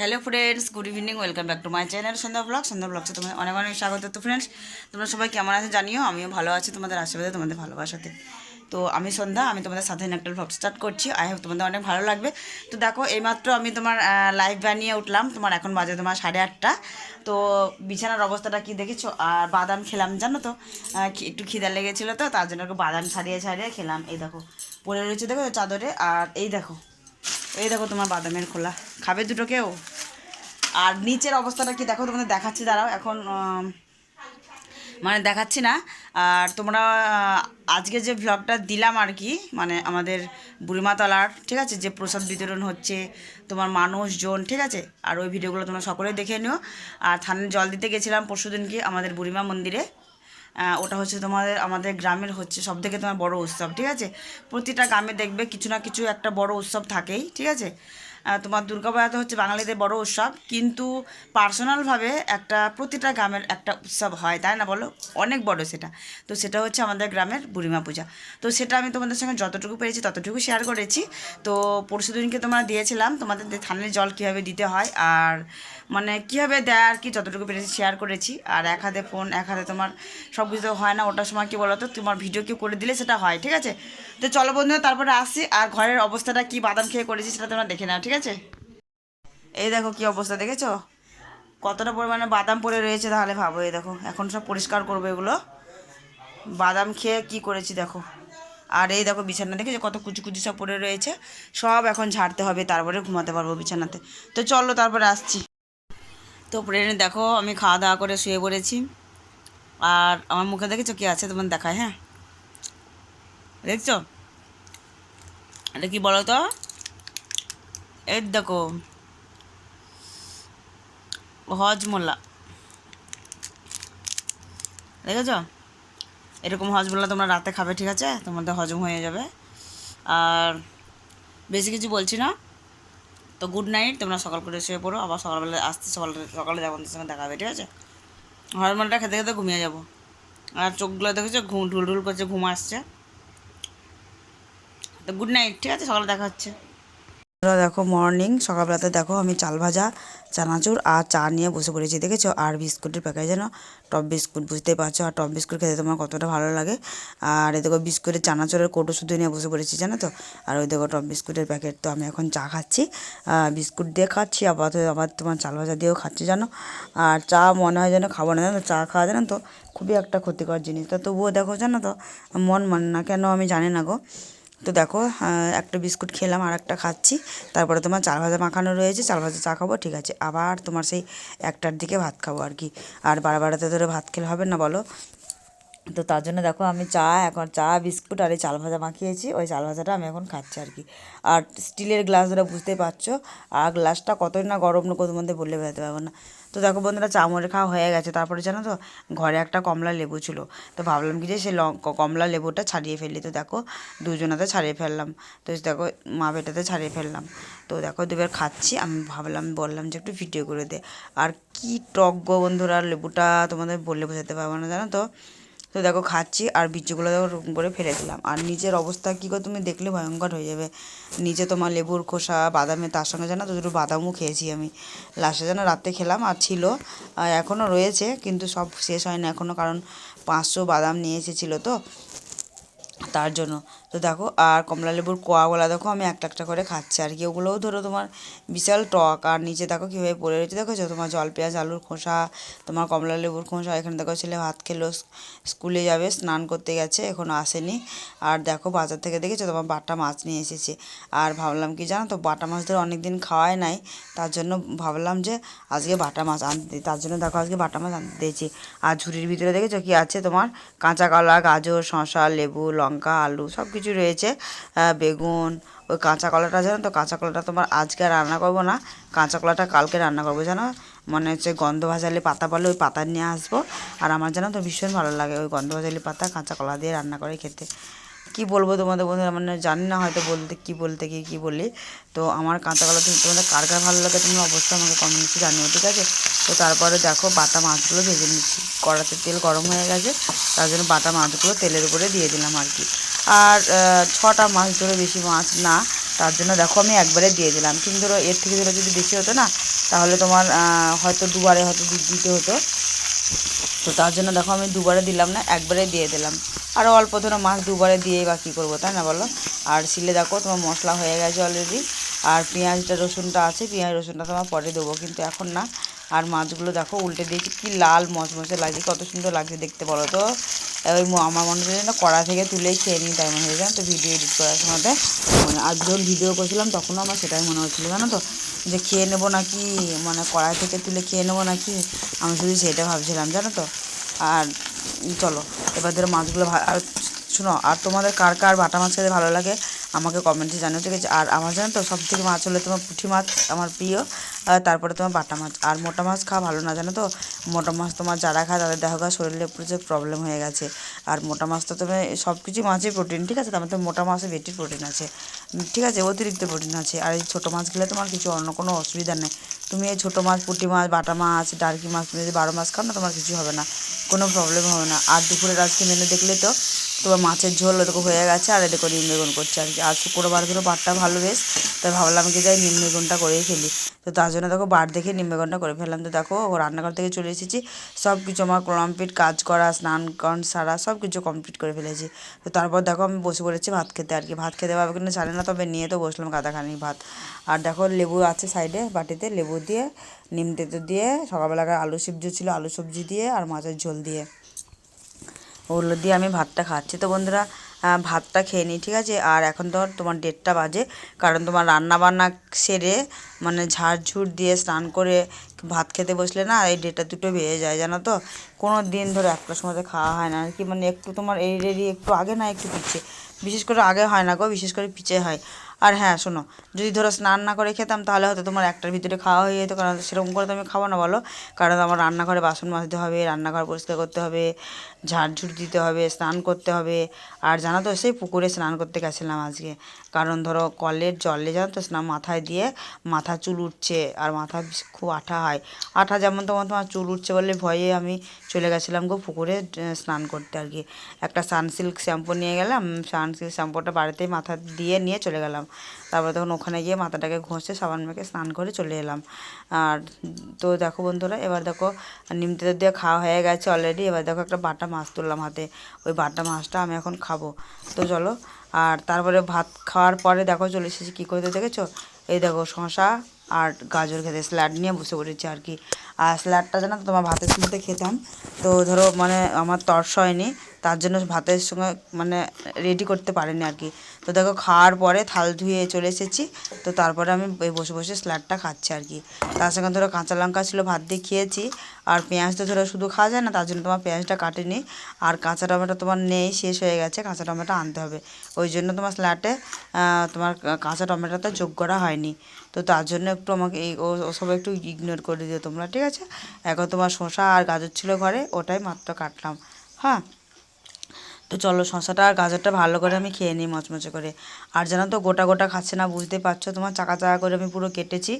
Hello friends good evening welcome back to my channel Sandhya vlog Sandhya ব্লগসে তোমাদের অনেক অনেক স্বাগত। তো ফ্রেন্ডস তোমরা সবাই কেমন আছে জানিও? আমিও ভালো আছি তোমাদের আশীর্বাদে, তোমাদের ভালোবাসাতে। তো আমি সন্ধ্যা, আমি তোমাদের সাথে একটা ব্লগ স্টার্ট করছি। আই হোপ তোমাদের অনেক ভালো লাগবে। তো দেখো, এইমাত্র আমি তোমার লাইভ বানিয়ে উঠলাম। তোমার এখন বাজে তোমার সাড়ে আটটা। তো বিছানার অবস্থাটা কি দেখেছ? আর বাদাম খেলাম, জানো তো? একটু খিদা লেগেছিলো তো, তার জন্য বাদাম ছাড়িয়ে ছাড়িয়ে খেলাম। এই দেখো, পড়ে রয়েছে দেখো চাদরে। আর এই দেখো এই দেখো তোমার বাদামের খোলা। খাবে দুটো কেউ? আর নিচের অবস্থাটা কি? দেখো তোমাদের দেখাচ্ছি, দাঁড়াও, এখন মানে দেখাচ্ছি না। আর তোমরা আজকে যে ভ্লগটা দিলাম আর কি মানে আমাদের বুড়িমাতলার ঠিক আছে, যে প্রসাদ বিতরণ হচ্ছে, তোমার মানুষজন, ঠিক আছে, আর ওই ভিডিওগুলো তোমরা সকলে দেখে নিও। আর থানায় জল দিতে গেছিলাম পরশু দিনকে আমাদের বুড়িমা মন্দিরে। ওটা হচ্ছে তোমাদের আমাদের গ্রামের হচ্ছে, সব থেকে তোমার বড় উৎসব, ঠিক আছে? প্রতিটা গ্রামে দেখবে কিছু না কিছু একটা বড় উৎসব থাকেই, ঠিক আছে? তোমার দুর্গাপূজা তো হচ্ছে বাঙালিদের বড় উৎসব। কিন্তু পার্সোনালভাবে একটা প্রতিটা গ্রামের একটা উৎসব হয়, তাই না বলো? অনেক বড় সেটা। তো সেটা হচ্ছে আমাদের গ্রামের বুড়িমা পূজা। তো সেটা আমি তোমাদের সঙ্গে যতটুকু পেরেছি ততটুকু শেয়ার করেছি। তো পরশু দিনকে তোমরা দিয়েছিলাম, তোমাদের থানের জল কীভাবে দিতে হয় আর মানে কীভাবে দেয় আর কি যতটুকু পেরেছি শেয়ার করেছি। আর এক হাতে ফোন এক হাতে তোমার সব কিছু তো হয় না, ওটার সময় কী বলো তো তোমার ভিডিও কেউ করে দিলে সেটা হয়, ঠিক আছে? তো চলো বন্ধুরা, তারপরে আসছি আর ঘরের অবস্থাটা কি, বাদাম খেয়ে করেছি সেটা তোমরা দেখে নাও, ঠিক আছে? এই দেখো কি অবস্থা, দেখেছ? কতটা পরিমাণে বাদাম পড়ে রয়েছে তাহলে ভাবো, এই দেখো, এখন সব পরিষ্কার করব এগুলো। বাদাম খেয়ে কি করেছি দেখো। আর এই দেখো বিছানা, দেখেছ কত কুচি কুচি সব পড়ে রয়েছে? সব এখন ঝাড়তে হবে, তারপরে ঘুমাতে পারব বিছানাতে। তো চলো তারপরে আসছি। তো প্রেরণে দেখো, আমি খাওয়া দাওয়া করে শুয়ে পড়েছি। আর আমার মুখে দেখেছ কি আছে তোমার দেখায় হ্যাঁ? দেখছ? এটা কি বলো তো? এই দেখো। হজমোল্লা দেখেছ? এরকম হজমোল্লা তোমরা রাতে খাবে, ঠিক আছে? তোমাদের হজম হয়ে যাবে। আর বেশি কিছু বলছি না। তো গুড নাইট তোমরা সকাল করে শুয়ে পড়ো। আবার সকালবেলা আসতে, সকাল সকালে যাব সঙ্গে দেখা হবে ঠিক আছে? হরমোনটা খেতে খেতে ঘুমিয়ে যাব। আর চোখগুলো দেখেছ? ঘুম ঢুল ঢুল করছে, ঘুম আসছে। তো গুড নাইট ঠিক আছে? সকালে দেখা হচ্ছে। দেখো মর্নিং সকালবেলাতে দেখো আমি চাল ভাজা, চানাচুর আর চা নিয়ে বসে পড়েছি, দেখেছ? আর বিস্কুটের প্যাকেট যেন টপ বিস্কুট, বুঝতেই পারছ? আর টপ বিস্কুট খেতে তোমার কতটা ভালো লাগে? আর এই দেখো বিস্কুটের চানাচুরের কৌটো শুধু নিয়ে বসে পড়েছি, জানো তো? আর ওই দেখো টপ বিস্কুটের প্যাকেট তো আমি এখন চা খাচ্ছি। বিস্কুট দিয়ে খাচ্ছি আবার আবার তোমার চাল ভাজা দিয়েও খাচ্ছি, জানো? আর চা মনে হয় যেন খাব না, জানো? চা খাওয়া জানো তো, খুবই একটা ক্ষতিকর জিনিস। তো তবুও দেখো, জানো তো, মন মানে না, কেন আমি জানি না গো। তো দেখো আহ, একটা বিস্কুট খেলাম আর একটা খাচ্ছি। তারপরে তোমার চাল ভাজা মাখানো রয়েছে চাল ভাজা চা খাব ঠিক আছে। আবার তোমার সেই একটার দিকে ভাত খাব আর কি। আর বারো বারোতে ধরে ভাত খেলে হবে না বলো? তো তার জন্য দেখো আমি চা, এখন চা, বিস্কুট আর এই চাল ভাজা মাখিয়েছি। ওই চাল ভাজাটা আমি এখন খাচ্ছি আর কি। আর স্টিলের গ্লাস ধরে বুঝতেই পারছ, আর গ্লাসটা কতই না গরম না মধ্যে বললে বোঝাতে পারব না। তো দেখো বন্ধুরা চামড়ে খাওয়া হয়ে গেছে। তারপরে জানো তো, ঘরে একটা কমলা লেবু ছিল। তো ভাবলাম কি যে লং কমলা লেবুটা ছাড়িয়ে ফেললি তো দেখো, দুজনাতে ছাড়িয়ে ফেললাম। তো দেখো, মা বেটাতে ছাড়িয়ে ফেললাম। তো দেখো, দুবার খাচ্ছি। আমি ভাবলাম, বললাম যে একটু ভিডিও করে দে। আর কি টক গো বন্ধুরা, লেবুটা তোমাদের বললে বোঝাতে পারব না, জানো তো? তো দেখো খাচ্ছি আর বীজগুলো দেখো রকম করে ফেলে দিলাম। আর নিজের অবস্থা কী করে তুমি দেখলে ভয়ঙ্কর হয়ে যাবে। নিচে তোমার লেবুর খোসা, বাদামে তার সঙ্গে জানো তো দুটো বাদামও খেয়েছি আমি। লাস্টে যেন রাতে খেলাম আর ছিল এখনও রয়েছে, কিন্তু সব শেষ হয় না এখনও, কারণ পাঁচশো বাদাম নিয়ে এসেছিল তো, তার জন্য। তো দেখো, আর কমলা লেবুর কোয়াগুলা দেখো, আমি একটা একটা করে খাচ্ছি। আর কি ওগুলোও ধরো তোমার বিশাল টক। আর নিচে দেখো কীভাবে পড়ে রয়েছে, দেখো তোমার জল, পেঁয়াজ, আলুর খোসা, তোমার কমলা লেবুর খোসা, এখানে দেখো ছেলে ভাত খেলো স্কুলে যাবে, স্নান করতে গেছে এখনও আসেনি। আর দেখো বাজার থেকে দেখেছ, তোমার বাটা মাছ নিয়ে এসেছে। আর ভাবলাম কি জানো তো, বাটা মাছ ধরে অনেক দিন খাওয়াই নাই, তার জন্য ভাবলাম যে আজকে বাটা মাছ আনতে, তার জন্য দেখো আজকে বাটা মাছ আনতে দিয়েছি। আর ঝুড়ির ভিতরে দেখেছ কি আছে তোমার? কাঁচা কলা, গাজর, শসা, লেবু, লঙ্কা, আলু সব কিছু রয়েছে বেগুন, ওই কাঁচা কলাটা জানো তো? কাঁচা কলাটা তোমার আজকে রান্না করব না। কাঁচা কলাটা কালকে রান্না করব, জানো? মনে হচ্ছে গন্ধ ভাজালি পাতা বলে ওই পাতা নিয়ে আসব। আর আমার জানো তো ভীষণ ভালো লাগে ওই গন্ধ ভাজালি পাতা, কাঁচা কলা দিয়ে রান্না করে খেতে। কি বলব তোমাদের বন্ধুরা? মানে জানি না হয়তো বলতে, কি বলতে কি কি বলি। তো আমার কাঁচা কলা তুমি, তোমাদের কার কার ভালো লাগে তুমি অবশ্যই আমাকে কমেন্টসে জানিও, ঠিক আছে? তো তারপরে দেখো বাটা মাছগুলো ভেজে নিচ্ছি। কড়াতে তেল গরম হয়ে গেছে, তার জন্য বাটা মাছগুলো তেলের উপরে দিয়ে দিলাম আর কি। আর ছটা মাছ ধরে বেশি মাছ না, তার জন্য দেখো আমি একবারে দিয়ে দিলাম। কিন্তু ধরো এর থেকে ধরো যদি বেশি হতো না, তাহলে তোমার হয়তো দুবারে হয়তো দুধ দিতে হতো। তো তার জন্য দেখো আমি দুবারে দিলাম না, একবারে দিয়ে দিলাম। আরও অল্প ধরো মাছ দুবারে দিয়েই বা কী করব, তাই না বলো? আর শিলে দেখো তোমার মশলা হয়ে গেছে অলরেডি আর পেঁয়াজটা, রসুনটা আছে, পেঁয়াজ, রসুনটা তোমার পরে দেবো, কিন্তু এখন না। আর মাছগুলো দেখো, উল্টে দিয়েছি। কি লাল মচমচে লাগছে, কত সুন্দর লাগছে দেখতে, বলো তো। ওই আমার মনে হচ্ছে না কড়া থেকে তুলেই খেয়ে নিই, তাই মনে হয়েছে তো ভিডিও এডিট করার সময়তে। মানে আজ যখন ভিডিও করছিলাম, তখনও আমার সেটাই মনে হচ্ছিল, জানো তো। যে খেয়ে নেব নাকি মানে কড়াই থেকে তুলে খেয়ে নেব নাকি? আমি শুধু সেটা ভাবছিলাম, জানো তো। আর চলো, এবার ধরো মাছগুলো আর শোনো, আর তোমাদের কার কার বাটা মাছ খেতে ভালো লাগে, আমাকে কমেন্টে জানিও, ঠিক আছে? আর আমার জানো তো সব থেকে মাছ হলে তোমার পুঁটি মাছ, আমার প্রিয়। আর তারপরে তোমার বাটা মাছ। আর মোটা মাছ খাওয়া ভালো না, জানো তো? মোটা মাছ তোমার যারা খায় তাদের দেখো গা শরীরে প্রচুর প্রবলেম হয়ে গেছে। আর মোটা মাছ তো তুমি সব কিছু মাছই প্রোটিন ঠিক আছে? তার মধ্যে মোটা মাছে বেশি প্রোটিন আছে। ঠিক আছে? অতিরিক্ত প্রোটিন আছে। আর এই ছোটো মাছ খেলে তোমার কিছু অন্য কোনো অসুবিধা নেই। তুমি এই ছোটো মাছ, পুঁটি মাছ, বাটা মাছ, ডার্কি মাছ, তুমি যদি বারো মাছ খাও না, তোমার কিছু হবে না। কোনো প্রবলেম হবে না। আর দুপুরের আজকে মেনু দেখলে তো তোমার মাছের ঝোল ওরকম হয়ে গেছে, আর এদিকে নিম বেগুন করছে। আর কি আর শুক্রবার ধরো বারটা ভালো বেশ, তাই ভাবলাম কি যাই নিম বেগুনটা করেই ফেলি। তো তার জন্য দেখো বার দেখে নিম বেগুনটা করে ফেললাম। তো দেখো রান্নাঘর থেকে চলে এসেছি সব কিছু আমার কমপ্লিট, কাজ করা, স্নান কন সারা সব কিছু কমপ্লিট করে ফেলেছি। তো তারপর দেখো আমি বসে পড়েছি ভাত খেতে আর কি। ভাত খেতে পারবে কিনা জানি না, তবে নিয়ে তো বসলাম গাদাখানি ভাত। আর দেখো লেবু আছে সাইডে বাটিতে, লেবু দিয়ে, নিম তেতো দিয়ে, সকালবেলাকার আলু সবজি ছিল, আলু সবজি দিয়ে, আর মাছের ঝোল দিয়ে। ওগুলো দিয়ে আমি ভাতটা খাচ্ছি। তো বন্ধুরা ভাতটা খেয়ে নিই, ঠিক আছে? আর এখন তো তোমার ডেটটা বাজে, কারণ তোমার রান্না বান্না সেরে মানে ঝাড়ঝুড় দিয়ে স্নান করে ভাত খেতে বসলে না, এই ডেটটা দুটো বেজে যায়, জানো তো? কোনো দিন ধরে একটার সময় খাওয়া হয় না। আর কি মানে একটু তোমার এই রেডি একটু আগে না একটু পিছিয়ে বিশেষ করে আগে হয় না গো, বিশেষ করে পিছিয়ে হয়। আর হ্যাঁ শোনো, যদি ধরো স্নান না করে খেতাম, তাহলে হয়তো তোমার একটার ভিতরে খাওয়া হয়ে যেত। কারণ সেরকম করে তো আমি খাব না, বলো? কারণ আমার রান্নাঘরে বাসন মাজতে হবে, রান্নাঘর পরিষ্কার করতে হবে ঝাড়ঝুড় দিতে হবে, স্নান করতে হবে। আর জানো তো, সেই পুকুরে স্নান করতে গেছিলাম আজকে। কারণ ধরো, কলের জলে জানো তো, স্নান মাথায় দিয়ে মাথা চুল উঠছে, আর মাথা খুব আঠা হয়। আঠা যেমন তেমন তোমার চুল উঠছে বলে ভয়ে আমি চলে গেছিলাম গো পুকুরে স্নান করতে আর কি। একটা সানসিল্ক শ্যাম্পু নিয়ে গেলাম, সানসিল্ক শ্যাম্পুটা বাড়িতেই মাথা দিয়ে নিয়ে চলে গেলাম। তারপরে তখন ওখানে গিয়ে মাথাটাকে ঘষে সাবান মেখে স্নান করে চলে এলাম। আর তো দেখো বন্ধুরা, এবার দেখো নিম তেতো দিয়ে খাওয়া হয়ে গেছে অলরেডি এবার দেখো একটা বাটা মাছ তুললাম হাতে। ওই বাটা মাছটা আমি এখন খাব। তো চলো, আর তারপরে ভাত খাওয়ার পরে দেখো চলে এসেছি কী করতে দেখেছ? এই দেখো শশা আর গাজর খেতে, স্যালাড নিয়ে বসে পড়েছি আর কি। আর স্যালাডটা জানো তোমার ভাতের সঙ্গে খেতাম। তো ধরো মানে আমার তর্স হয়নি, তার জন্য ভাতের সঙ্গে মানে রেডি করতে পারিনি আর কি। তো দেখো খাওয়ার পরে থাল ধুয়ে চলে এসেছি। তো তারপরে আমি বসে বসে স্যালাডটা খাচ্ছি আর কি। তার সঙ্গে ধরো কাঁচা লঙ্কা ছিল, ভাত দিয়ে খেয়েছি। আর পেঁয়াজ তো ধরো শুধু খাওয়া যায় না, তার জন্য তোমার পেঁয়াজটা কাটেনি। আর কাঁচা টমেটো তোমার নেই, শেষ হয়ে গেছে, কাঁচা টমেটো আনতে হবে। ওই জন্য তোমার স্যালাডে তোমার কাঁচা টমেটোটা যোগ করা হয়নি। তো তার জন্য একটু আমাকে এই ওসব একটু ইগনোর করে দিও তোমরা, ঠিক আছে? এখন তোমার শসা আর গাজর ছিল ঘরে, ওটাই মাত্র কাটলাম। হ্যাঁ? তো চলো শশাটা গাজরটা ভালো করে আমি খেয়ে নিই মচমচে করে। আর জানো তো গোটা গোটা খাচ্ছে না, বুঝতে পারছ? তোমার চাকা চাকা করে আমি পুরো কেটেছি।